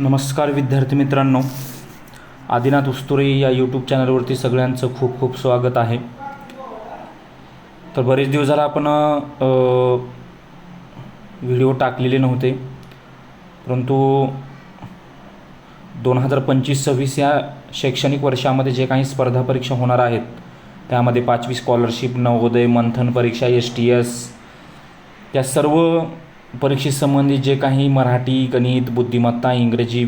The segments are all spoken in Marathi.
नमस्कार विद्यार्थी मित्रांनो. आदिनाथ उस्तुरे या यूट्यूब चॅनलवरती सगळ्यांचं खूप खूप स्वागत आहे. तर बरेच दिवस झाला आपण व्हिडिओ टाकलेले नव्हते. परंतु दोन हजार पंचवीस सव्वीस या शैक्षणिक वर्षामध्ये जे काही स्पर्धा परीक्षा होणार आहेत त्यामध्ये पाचवी स्कॉलरशिप नवोदय मंथन परीक्षा एस टी एस या सर्व परीक्षेसंबंधी जे काही मराठी गणित बुद्धिमत्ता इंग्रजी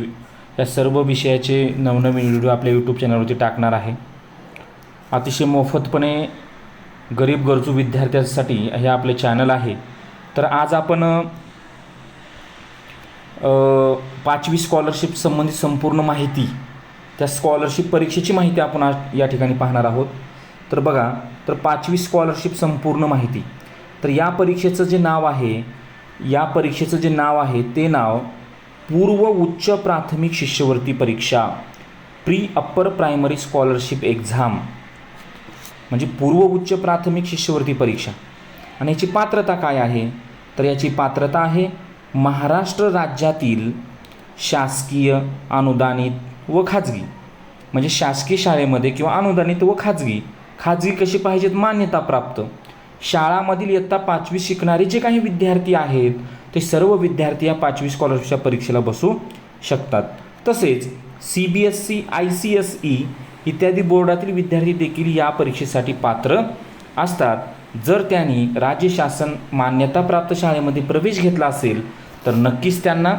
या सर्व विषयाचे नवनवीन व्हिडिओ आपल्या यूट्यूब चॅनलवरती टाकणार आहे. अतिशय मोफतपणे गरीब गरजू विद्यार्थ्यांसाठी हे आपले चॅनल आहे. तर आज आपण पाचवी स्कॉलरशिप संबंधित संपूर्ण माहिती त्या स्कॉलरशिप परीक्षेची माहिती आपण आज या ठिकाणी पाहणार आहोत. तर बघा तर पाचवी स्कॉलरशिप संपूर्ण माहिती. तर या परीक्षेचं जे नाव आहे या परीक्षेचं जे नाव आहे ते नाव पूर्व उच्च प्राथमिक शिष्यवृत्ती परीक्षा pre upper primary scholarship exam म्हणजे पूर्व उच्च प्राथमिक शिष्यवृत्ती परीक्षा. आणि याची पात्रता काय आहे? तर याची पात्रता आहे महाराष्ट्र राज्यातील शासकीय अनुदानित व खाजगी. म्हणजे शासकीय शाळेमध्ये किंवा अनुदानित व खाजगी. खाजगी कशी पाहिजेत? मान्यता प्राप्त शाळामधील इयत्ता पाचवी शिकणारे जे काही विद्यार्थी आहेत ते सर्व विद्यार्थी या पाचवी स्कॉलरशिपच्या परीक्षेला बसू शकतात. तसेच C B S C I C S E इत्यादी बोर्डातील विद्यार्थी देखील या परीक्षेसाठी पात्र असतात. जर त्यांनी राज्य शासन मान्यताप्राप्त शाळेमध्ये प्रवेश घेतला असेल तर नक्कीच त्यांना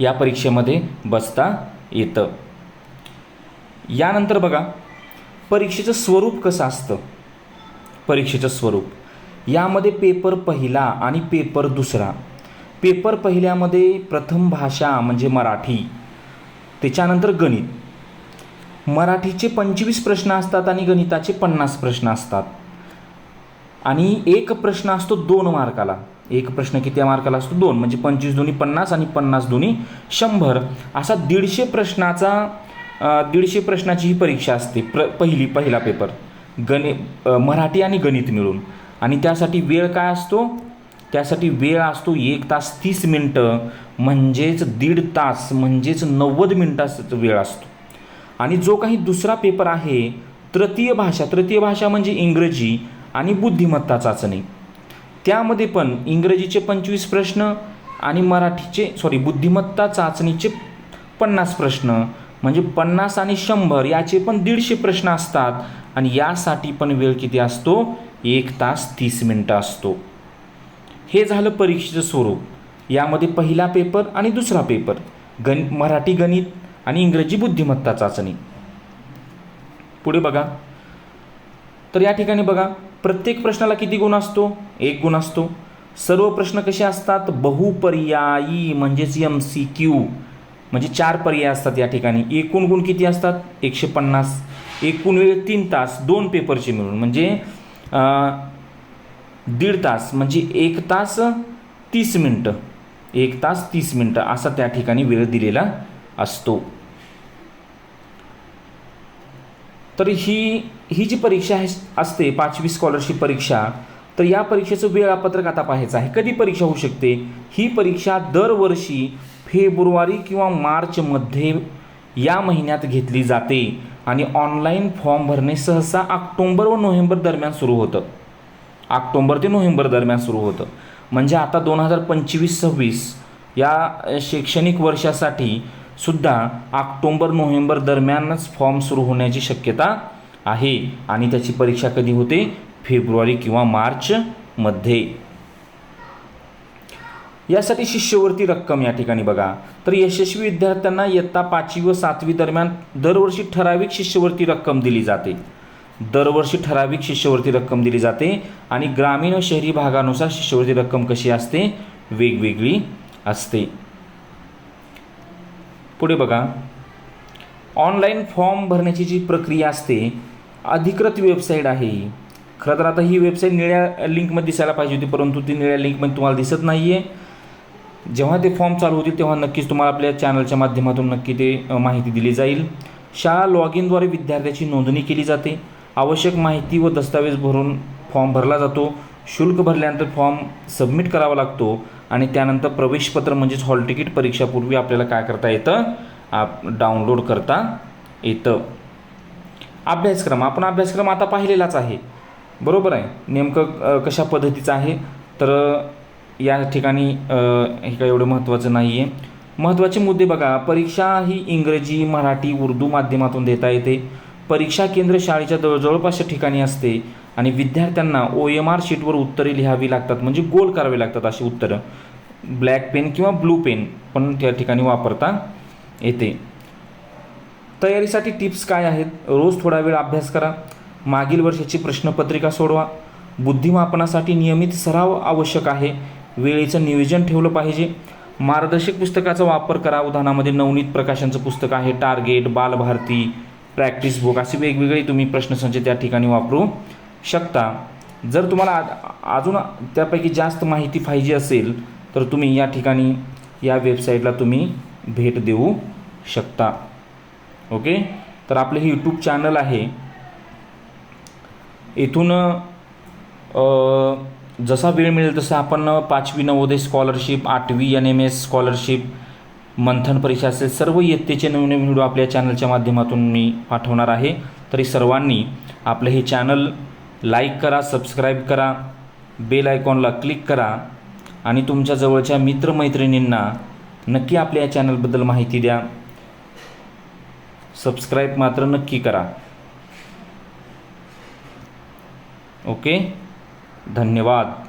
या परीक्षेमध्ये बसता येतं. यानंतर बघा परीक्षेचं स्वरूप कसं असतं? परीक्षेचं स्वरूप. यामध्ये पेपर पहिला आणि पेपर दुसरा. पेपर पहिल्यामध्ये प्रथम भाषा म्हणजे मराठी. त्याच्यानंतर गणित. मराठीचे पंचवीस प्रश्न असतात आणि गणिताचे पन्नास प्रश्न असतात. आणि एक प्रश्न असतो दोन मार्काला. एक प्रश्न किती मार्काला असतो? दोन. म्हणजे पंचवीस दोन्ही पन्नास आणि पन्नास दोन्ही शंभर. असा दीडशे प्रश्नाचा दीडशे प्रश्नाची ही परीक्षा असते. प्र पहिली पहिला पेपर. गणि मराठी आणि गणित मिळून. आणि त्यासाठी वेळ काय असतो? त्यासाठी वेळ असतो एक तास तीस मिनटं म्हणजेच दीड तास म्हणजेच नव्वद मिनटाचा वेळ असतो. आणि जो काही दुसरा पेपर आहे तृतीय भाषा तृतीय भाषा म्हणजे इंग्रजी आणि बुद्धिमत्ता चाचणी त्यामध्ये पण इंग्रजीचे पंचवीस प्रश्न आणि मराठीचे सॉरी बुद्धिमत्ता चाचणीचे पन्नास प्रश्न म्हणजे पन्नास आणि शंभर याचे पण दीडशे प्रश्न असतात. आणि यासाठी पण वेळ किती असतो? एक तास तीस मिनटं असतो. हे झालं परीक्षेचं स्वरूप. यामध्ये पहिला पेपर आणि दुसरा पेपर. गण मराठी गणित आणि इंग्रजी बुद्धिमत्ता चाचणी. पुढे बघा. तर या ठिकाणी बघा. प्रत्येक प्रश्नाला किती गुण असतो? एक गुण असतो. सर्व प्रश्न कसे असतात? बहुपर्यायी म्हणजेच एम सी क्यू म्हणजे चार पर्याय असतात या ठिकाणी. एकूण गुण किती असतात? एकशे पन्नास. एकूण वेळ तीन तास दोन पेपरचे मिळून. म्हणजे दीड तास म्हणजे एक तास तीस मिनटं. एक तास तीस मिनटं असा त्या ठिकाणी वेळ दिलेला असतो. तर ही ही जी परीक्षा आहे असते पाचवी स्कॉलरशिप परीक्षा तर या परीक्षेचं वेळापत्रक आता पाहायचं आहे. कधी परीक्षा होऊ शकते? ही परीक्षा दरवर्षी फेब्रुवारी किंवा मार्चमध्ये या महिन्यात घेतली जाते. आणि ऑनलाईन फॉर्म भरणे सहसा ऑक्टोंबर व नोव्हेंबर दरम्यान सुरू होतं. ऑक्टोंबर ते नोव्हेंबर दरम्यान सुरू होतं. म्हणजे आता दोन हजार पंचवीस सव्वीस या शैक्षणिक वर्षासाठी सुद्धा ऑक्टोंबर नोव्हेंबर दरम्यानच फॉर्म सुरू होण्याची शक्यता आहे. आणि त्याची परीक्षा कधी होते? फेब्रुवारी किंवा मार्चमध्ये. यासाठी शिष्यवृत्ती रक्कम या ठिकाणी बघा. तर यशस्वी विद्यार्थ्यांना इयत्ता पाचवी व सातवी दरम्यान दरवर्षी ठराविक शिष्यवृत्ती रक्कम दिली जाते. दरवर्षी ठराविक शिष्यवृत्ती रक्कम दिली जाते आणि ग्रामीण व शहरी भागानुसार शिष्यवृत्ती रक्कम कशी असते? वेगवेगळी असते. पुढे बघा. ऑनलाईन फॉर्म भरण्याची जी प्रक्रिया असते अधिकृत वेबसाईट आहे. ही खरं तर आता ही वेबसाईट निळ्या लिंकमध्ये दिसायला पाहिजे होती परंतु ती निळ्या लिंकमध्ये तुम्हाला दिसत नाही आहे जेव्हा ते फॉर्म चालू होतील तेव्हा नक्कीच तुम्हाला आपल्या चॅनलच्या माध्यमातून नक्की ते माहिती दिली जाईल. शाळा लॉग इनद्वारे विद्यार्थ्याची नोंदणी केली जाते. आवश्यक माहिती व दस्तावेज भरून फॉर्म भरला जातो. शुल्क भरल्यानंतर फॉर्म सबमिट करावा लागतो आणि त्यानंतर प्रवेशपत्र म्हणजेच हॉल तिकीट परीक्षापूर्वी आपल्याला काय करता येतं? आप डाउनलोड करता येतं. अभ्यासक्रम आपण अभ्यासक्रम आता पाहिलेलाच आहे. बरोबर आहे? नेमकं कशा पद्धतीचं आहे? तर या ठिकाणी हे काय एवढं महत्त्वाचं नाही आहे महत्त्वाचे मुद्दे बघा. परीक्षा ही इंग्रजी मराठी उर्दू माध्यमातून देता येते. परीक्षा केंद्र शाळेच्या जवळ जवळपासच्या ठिकाणी असते आणि विद्यार्थ्यांना ओ एम आर शीटवर उत्तरे लिहावी लागतात. म्हणजे गोल करावे लागतात अशी उत्तरं. ब्लॅक पेन किंवा ब्लू पेन पण त्या ठिकाणी वापरता येते. तयारीसाठी टिप्स काय आहेत? रोज थोडा वेळ अभ्यास करा. मागील वर्षाची प्रश्नपत्रिका सोडवा. बुद्धिमापनासाठी नियमित सराव आवश्यक आहे. वेळेचं नियोजन ठेवलं पाहिजे. मार्गदर्शक पुस्तकाचा वापर करा. उदाहरणामध्ये नवनीत प्रकाशांचं पुस्तक आहे टार्गेट बालभारती प्रॅक्टिस बुक असे वेगवेगळे तुम्ही प्रश्नसंच त्या ठिकाणी वापरू शकता. जर तुम्हाला आ- अजून त्यापैकी जास्त माहिती पाहिजे असेल तर तुम्ही या ठिकाणी या वेबसाईटला तुम्ही भेट देऊ शकता. ओके? तर आपलं हे यूट्यूब चॅनल आहे. इथून जसा वेळ मिळेल तसं आपण पाचवी नवोदय स्कॉलरशिप आठवी N M S scholarship Manthan परीक्षा असेल सर्व इयत्तेचे नवीन नवीन व्हिडिओ आपल्या चॅनलच्या माध्यमातून मी पाठवणार आहे. तरी सर्वांनी आपलं हे चॅनल लाईक करा सबस्क्राईब करा बेल आयकॉनला क्लिक करा आणि तुमच्या जवळच्या मित्रमैत्रिणींना नक्की आपल्या या चॅनलबद्दल माहिती द्या. सबस्क्राईब मात्र नक्की करा. ओके धन्यवाद.